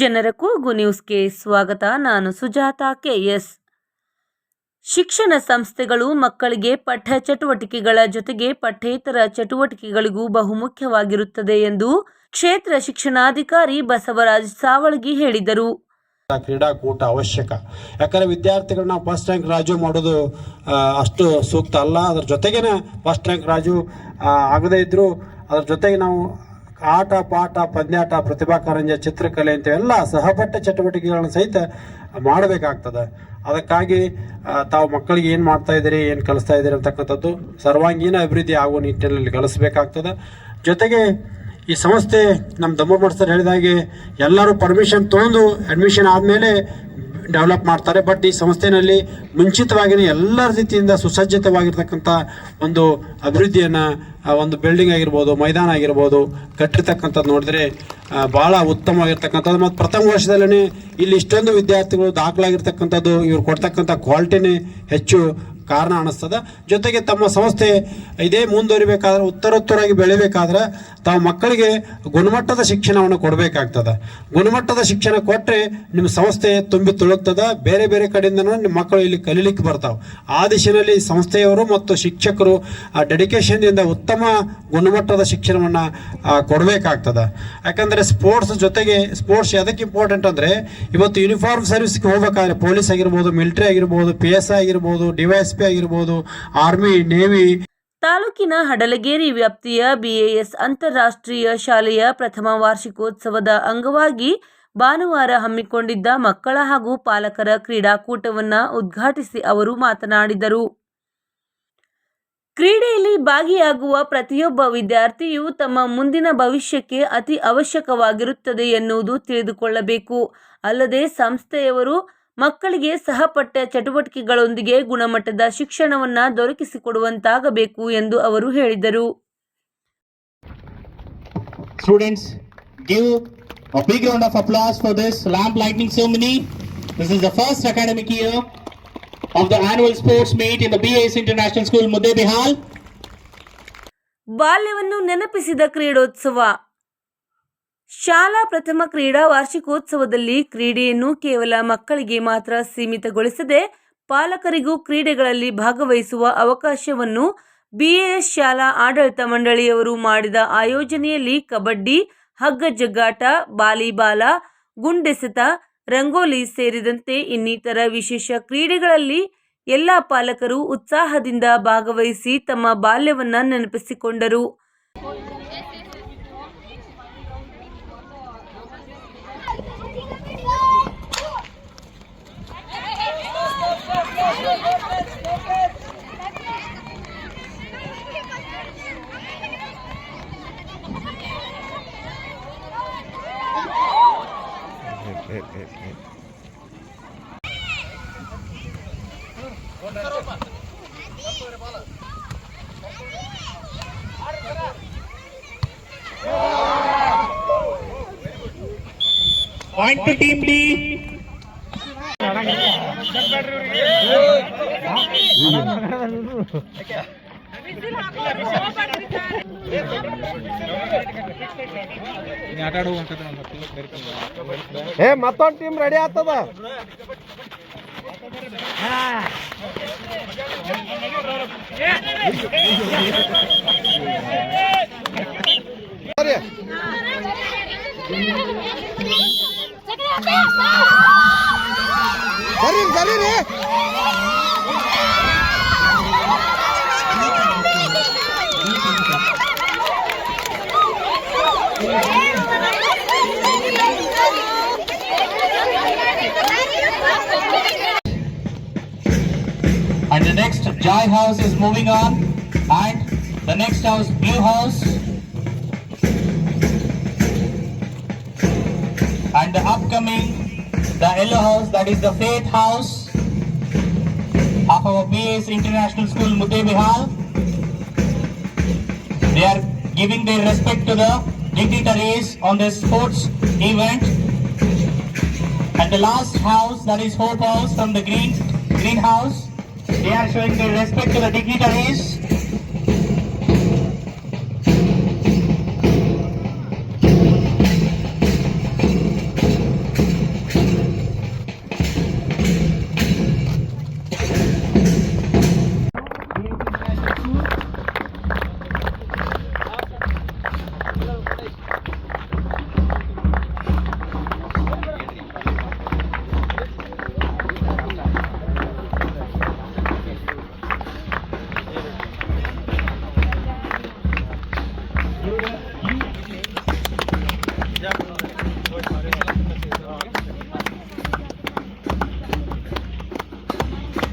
ಜನರ ಕೂಗು ನ್ಯೂಸ್ಗೆ ಸ್ವಾಗತ. ನಾನು ಸುಜಾತ ಕೆಎಸ್ ಶಿಕ್ಷಣ ಸಂಸ್ಥೆಗಳು ಮಕ್ಕಳಿಗೆ ಪಠ್ಯ ಚಟುವಟಿಕೆಗಳ ಜೊತೆಗೆ ಪಠ್ಯೇತರ ಚಟುವಟಿಕೆಗಳಿಗೂ ಬಹುಮುಖ್ಯವಾಗಿರುತ್ತದೆ ಎಂದು ಕ್ಷೇತ್ರ ಶಿಕ್ಷಣಾಧಿಕಾರಿ ಬಸವರಾಜ್ ಸಾವಳಗಿ ಹೇಳಿದರು. ಕ್ರೀಡಾಕೂಟ ಅವಶ್ಯಕ. ಯಾಕಂದ್ರೆ ವಿದ್ಯಾರ್ಥಿಗಳನ್ನ ಫಸ್ಟ್ ರ್ಯಾಂಕ್ ರಾಜು ಮಾಡೋದು ಅಷ್ಟು ಸೂಕ್ತ ಅಲ್ಲ. ಅದ್ರ ಜೊತೆಗೇನೆ ಫಸ್ಟ್ ರ್ಯಾಂಕ್ ರಾಜು ಆಗದೇ ಇದ್ರು ಅದ್ರ ಜೊತೆಗೆ ನಾವು ಆಟ, ಪಾಠ, ಪದ್ಯಾಟ ಪ್ರತಿಭಾ ಕಾರಂಜ ಚಿತ್ರಕಲೆ ಇಂಥವೆಲ್ಲ ಸಹಪಠ್ಯ ಚಟುವಟಿಕೆಗಳನ್ನ ಸಹಿತ ಮಾಡಬೇಕಾಗ್ತದೆ. ಅದಕ್ಕಾಗಿ ತಾವು ಮಕ್ಕಳಿಗೆ ಏನು ಮಾಡ್ತಾ ಇದ್ದೀರಿ, ಏನು ಕಲಿಸ್ತಾ ಇದ್ದೀರಿ ಅಂತಕ್ಕಂಥದ್ದು ಸರ್ವಾಂಗೀಣ ಅಭಿವೃದ್ಧಿ ಆಗುವ ನಿಟ್ಟಿನಲ್ಲಿ ಕಲಿಸ್ಬೇಕಾಗ್ತದೆ. ಜೊತೆಗೆ ಈ ಸಂಸ್ಥೆ, ನಮ್ಮ ದಮ್ಮ ಸರ್ ಹೇಳಿದಾಗೆ ಎಲ್ಲರೂ ಪರ್ಮಿಷನ್ ತೊಗೊಂಡು ಅಡ್ಮಿಷನ್ ಆದಮೇಲೆ ಡೆವಲಪ್ ಮಾಡ್ತಾರೆ. ಬಟ್ ಈ ಸಂಸ್ಥೆನಲ್ಲಿ ಮುಂಚಿತವಾಗಿಯೇ ಎಲ್ಲ ರೀತಿಯಿಂದ ಸುಸಜ್ಜಿತವಾಗಿರ್ತಕ್ಕಂಥ ಒಂದು ಅಭಿವೃದ್ಧಿಯನ್ನು ಒಂದು ಬಿಲ್ಡಿಂಗ್ ಆಗಿರ್ಬೋದು, ಮೈದಾನ ಆಗಿರ್ಬೋದು ಕಟ್ಟಿರ್ತಕ್ಕಂಥದ್ದು ನೋಡಿದ್ರೆ ಭಾಳ ಉತ್ತಮವಾಗಿರ್ತಕ್ಕಂಥದ್ದು. ಮತ್ತು ಪ್ರಥಮ ವರ್ಷದಲ್ಲೇ ಇಲ್ಲಿ ಇಷ್ಟೊಂದು ವಿದ್ಯಾರ್ಥಿಗಳು ದಾಖಲಾಗಿರ್ತಕ್ಕಂಥದ್ದು, ಇವ್ರು ಕೊಡ್ತಕ್ಕಂಥ ಕ್ವಾಲಿಟಿನೇ ಹೆಚ್ಚು ಕಾರಣ ಅನಿಸ್ತದ ಜೊತೆಗೆ ತಮ್ಮ ಸಂಸ್ಥೆ ಇದೇ ಮುಂದುವರಿಬೇಕಾದ್ರೆ, ಉತ್ತರೋತ್ತರಾಗಿ ಬೆಳಿಬೇಕಾದ್ರೆ ತಾವು ಮಕ್ಕಳಿಗೆ ಗುಣಮಟ್ಟದ ಶಿಕ್ಷಣವನ್ನು ಕೊಡಬೇಕಾಗ್ತದೆ. ಗುಣಮಟ್ಟದ ಶಿಕ್ಷಣ ಕೊಟ್ಟರೆ ನಿಮ್ಮ ಸಂಸ್ಥೆ ತುಂಬಿ ತುಳುಕ್ತದ ಬೇರೆ ಬೇರೆ ಕಡೆಯಿಂದನೂ ನಿಮ್ಮ ಮಕ್ಕಳು ಇಲ್ಲಿ ಕಲೀಲಿಕ್ಕೆ ಬರ್ತಾವೆ. ಆ ದಿಶೆಯಲ್ಲಿ ಸಂಸ್ಥೆಯವರು ಮತ್ತು ಶಿಕ್ಷಕರು ಆ ಡೆಡಿಕೇಶನ್ದಿಂದ ಉತ್ತಮ ಗುಣಮಟ್ಟದ ಶಿಕ್ಷಣವನ್ನು ಕೊಡಬೇಕಾಗ್ತದೆ. ಯಾಕಂದರೆ ಸ್ಪೋರ್ಟ್ಸ್ ಜೊತೆಗೆ, ಸ್ಪೋರ್ಟ್ಸ್ ಎದಕ್ಕೆ ಇಂಪಾರ್ಟೆಂಟ್ ಅಂದರೆ, ಇವತ್ತು ಯೂನಿಫಾರ್ಮ್ ಸರ್ವಿಸ್ಗೆ ಹೋಗ್ಬೇಕಾದ್ರೆ ಪೊಲೀಸ್ ಆಗಿರ್ಬೋದು ಮಿಲಿಟ್ರಿ ಆಗಿರ್ಬೋದು ಪಿ ಎಸ್ ಐ ಆಗಿರ್ಬೋದು ಆಗಿರ್ಬೋದು, ಆರ್ಮಿ, ನೇವಿ. ತಾಲೂಕಿನ ಹಡಲಗೇರಿ ವ್ಯಾಪ್ತಿಯ ಬಿಎಎಸ್ ಅಂತಾರಾಷ್ಟ್ರೀಯ ಶಾಲೆಯ ಪ್ರಥಮ ವಾರ್ಷಿಕೋತ್ಸವದ ಅಂಗವಾಗಿ ಭಾನುವಾರ ಹಮ್ಮಿಕೊಂಡಿದ್ದ ಮಕ್ಕಳ ಹಾಗೂ ಪಾಲಕರ ಕ್ರೀಡಾಕೂಟವನ್ನು ಉದ್ಘಾಟಿಸಿ ಅವರು ಮಾತನಾಡಿದರು. ಕ್ರೀಡೆಯಲ್ಲಿ ಭಾಗಿಯಾಗುವ ಪ್ರತಿಯೊಬ್ಬ ವಿದ್ಯಾರ್ಥಿಯು ತಮ್ಮ ಮುಂದಿನ ಭವಿಷ್ಯಕ್ಕೆ ಅತಿ ಅವಶ್ಯಕವಾಗಿರುತ್ತದೆ ಎನ್ನುವುದು ತಿಳಿದುಕೊಳ್ಳಬೇಕು. ಅಲ್ಲದೆ ಸಂಸ್ಥೆಯವರು ಮಕ್ಕಳಿಗೆ ಸಹಪಠ್ಯ ಚಟುವಟಿಕೆಗಳೊಂದಿಗೆ ಗುಣಮಟ್ಟದ ಶಿಕ್ಷಣವನ್ನ ದೊರಕಿಸಿಕೊಡುವಂತಾಗಬೇಕು ಎಂದು ಅವರು ಹೇಳಿದರು. Students give a big round of applause for this lamp so money this is the first academic year of the annual sports meet in the B S international school Muddebihal ಬಾಲ್ಯವನ್ನು ನೆನಪಿಸಿದ ಕ್ರೀಡೋತ್ಸವ. ಶಾಲಾ ಪ್ರಥಮ ಕ್ರೀಡಾ ವಾರ್ಷಿಕೋತ್ಸವದಲ್ಲಿ ಕ್ರೀಡೆಯನ್ನು ಕೇವಲ ಮಕ್ಕಳಿಗೆ ಮಾತ್ರ ಸೀಮಿತಗೊಳಿಸದೆ ಪಾಲಕರಿಗೂ ಕ್ರೀಡೆಗಳಲ್ಲಿ ಭಾಗವಹಿಸುವ ಅವಕಾಶವನ್ನು ಬಿಎಎಸ್ ಶಾಲಾ ಆಡಳಿತ ಮಂಡಳಿಯವರು ಮಾಡಿದ ಆಯೋಜನೆಯಲ್ಲಿ ಕಬಡ್ಡಿ, ಹಗ್ಗ ಜಗ್ಗಾಟ ಬಾಲಿಬಾಲ ಗುಂಡೆಸೆತ, ರಂಗೋಲಿ ಸೇರಿದಂತೆ ಇನ್ನಿತರ ವಿಶೇಷ ಕ್ರೀಡೆಗಳಲ್ಲಿ ಎಲ್ಲ ಪಾಲಕರು ಉತ್ಸಾಹದಿಂದ ಭಾಗವಹಿಸಿ ತಮ್ಮ ಬಾಲ್ಯವನ್ನ ನೆನಪಿಸಿಕೊಂಡರು. Point to team D. ಏ ಮತ್ತೊಂದು ಟೀಮ್ ರೆಡಿ ಆಗ್ತದ Ah. Karin, Karin, ya. Next Jai House is moving on. And the next house, Blue House. And the upcoming, the Yellow House, that is the Faith House of our BAS International School, Mudde Bihal. They are giving their respect to the dignitaries on this sports event. And the last house, that is Hope House from the green greenhouse, they are showing their respect to the dignitaries.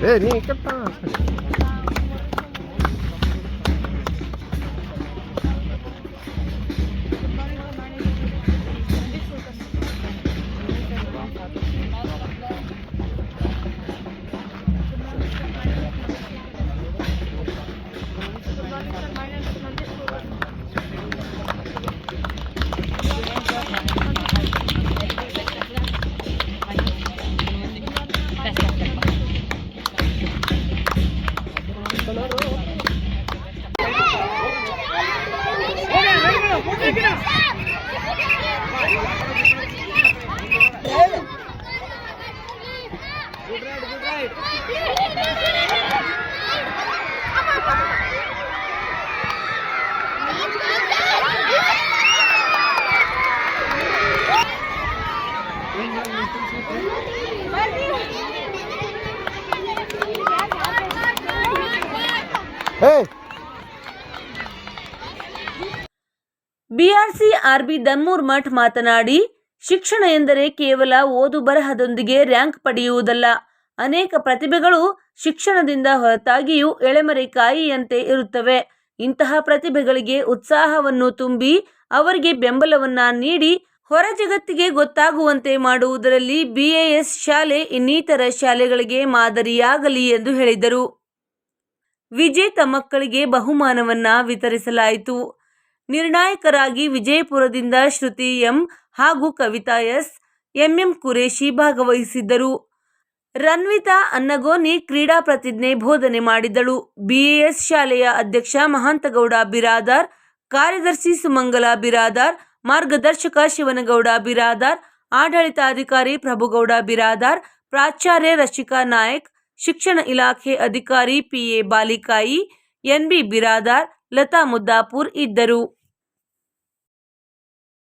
Ei, ninguém passa. ಏ BRC RB Dammur Math ಮಾತನಾಡಿ, ಶಿಕ್ಷಣ ಎಂದರೆ ಕೇವಲ ಓದು ಬರಹದೊಂದಿಗೆ rank ಪಡೆಯುವುದಲ್ಲ. ಅನೇಕ ಪ್ರತಿಭೆಗಳು ಶಿಕ್ಷಣದಿಂದ ಹೊರತಾಗಿಯೂ ಎಳೆಮರೆ ಕಾಯಿಯಂತೆ ಇರುತ್ತವೆ. ಇಂತಹ ಪ್ರತಿಭೆಗಳಿಗೆ ಉತ್ಸಾಹವನ್ನು ತುಂಬಿ, ಅವರಿಗೆ ಬೆಂಬಲವನ್ನ ನೀಡಿ, ಹೊರ ಜಗತ್ತಿಗೆ ಗೊತ್ತಾಗುವಂತೆ ಮಾಡುವುದರಲ್ಲಿ ಬಿಎಎಸ್ ಶಾಲೆ ಇನ್ನಿತರ ಶಾಲೆಗಳಿಗೆ ಮಾದರಿಯಾಗಲಿ ಎಂದು ಹೇಳಿದರು. ವಿಜೇತ ಮಕ್ಕಳಿಗೆ ಬಹುಮಾನವನ್ನ ವಿತರಿಸಲಾಯಿತು. ನಿರ್ಣಾಯಕರಾಗಿ ವಿಜಯಪುರದಿಂದ ಶ್ರುತಿ ಎಂ ಹಾಗೂ ಕವಿತಾ ಎಸ್, ಎಂಎಂ ಕುರೇಶಿ ಭಾಗವಹಿಸಿದ್ದರು. ರನ್ವಿತಾ ಅನ್ನಗೋನಿ ಕ್ರೀಡಾ ಪ್ರತಿಜ್ಞೆ ಬೋಧನೆ ಮಾಡಿದಳು. ಬಿಎಎಸ್ ಶಾಲೆಯ ಅಧ್ಯಕ್ಷ ಮಹಾಂತಗೌಡ ಬಿರಾದಾರ್, ಕಾರ್ಯದರ್ಶಿ ಸುಮಂಗಲ ಬಿರಾದಾರ್, ಮಾರ್ಗದರ್ಶಕ ಶಿವನಗೌಡ ಬಿರಾದಾರ್, ಆಡಳಿತಾಧಿಕಾರಿ ಪ್ರಭುಗೌಡ ಬಿರಾದಾರ್, ಪ್ರಾಚಾರ್ಯ ರಶಿಕಾ ನಾಯಕ್, ಶಿಕ್ಷಣ ಇಲಾಖೆ ಅಧಿಕಾರಿ ಪಿಎ ಬಾಲಿಕಾಯಿ ಎನ್ಬಿ ಬಿರಾದಾರ್, ಲತಾ ಮುದ್ದಾಪುರ್ ಇದ್ದರು.